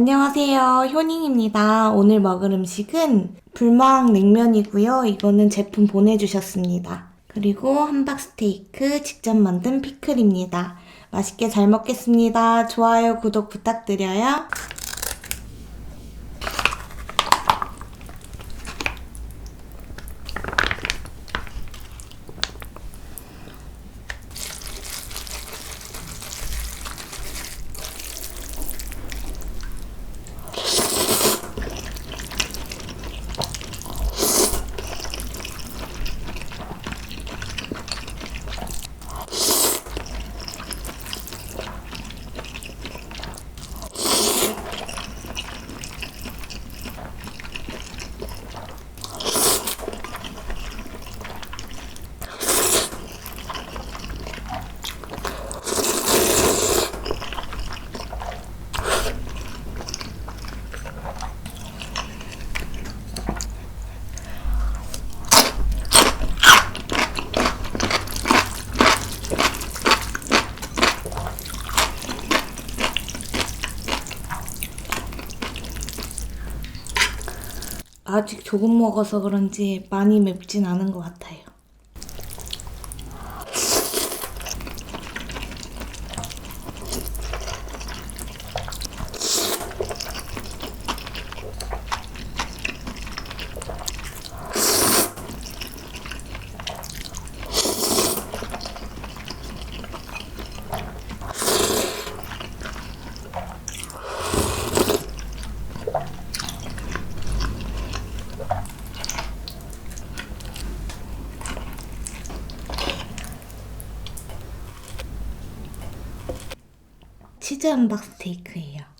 안녕하세요. 효닝입니다. 오늘 먹을 음식은 불망 냉면이고요. 이거는 제품 보내주셨습니다. 그리고 함박 스테이크 직접 만든 피클입니다. 맛있게 잘 먹겠습니다. 좋아요, 구독 부탁드려요. 아직 조금 먹어서 그런지 많이 맵진 않은 것 같아요. 치즈 함박 스테이크예요.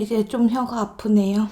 이제 좀 혀가 아프네요.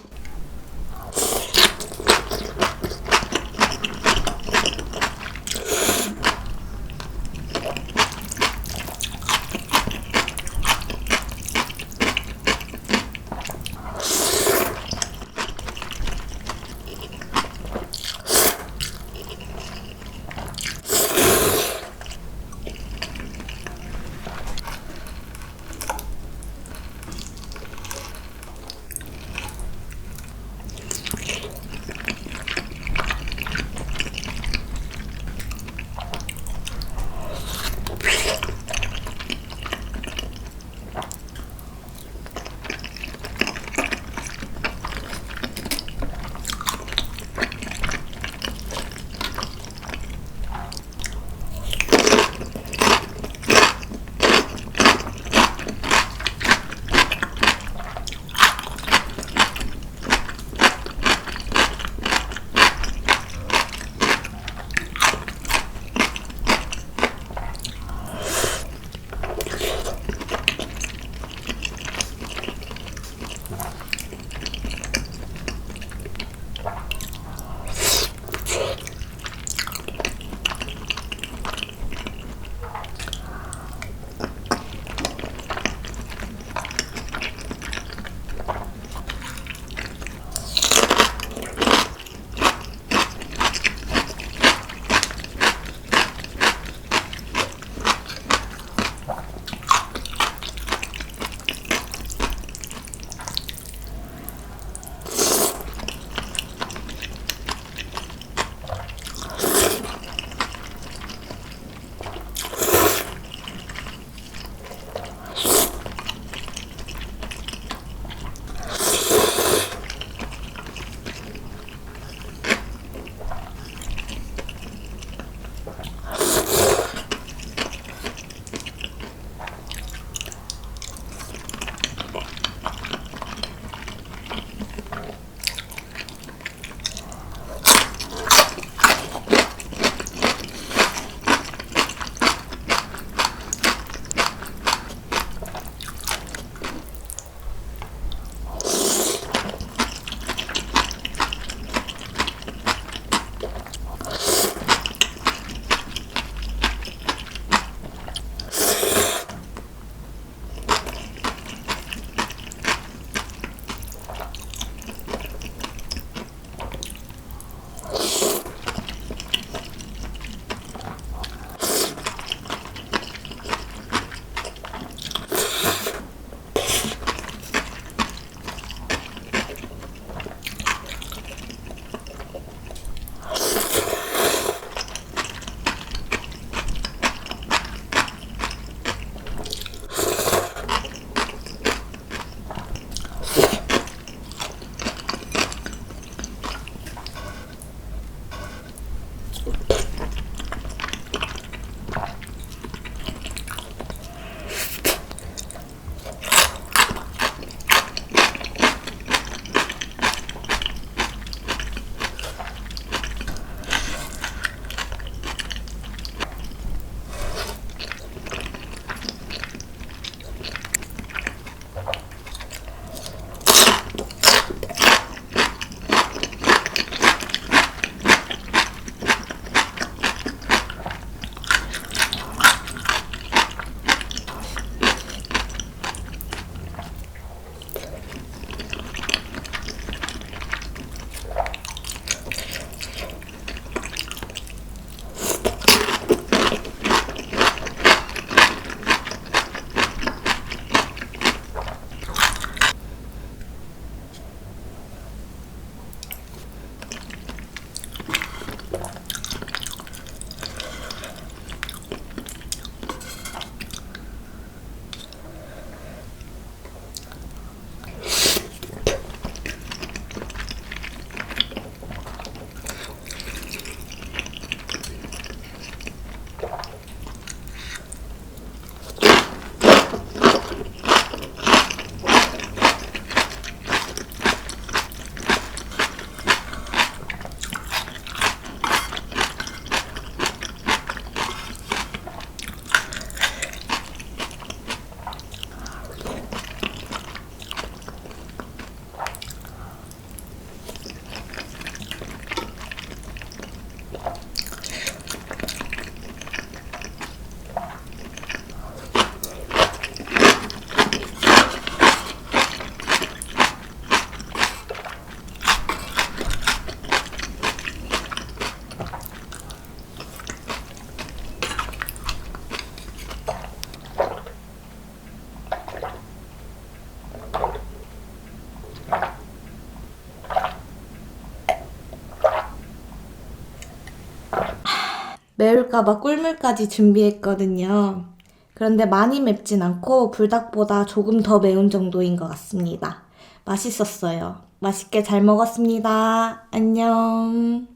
매울까봐 꿀물까지 준비했거든요. 그런데 많이 맵진 않고 불닭보다 조금 더 매운 정도인 것 같습니다. 맛있었어요. 맛있게 잘 먹었습니다. 안녕.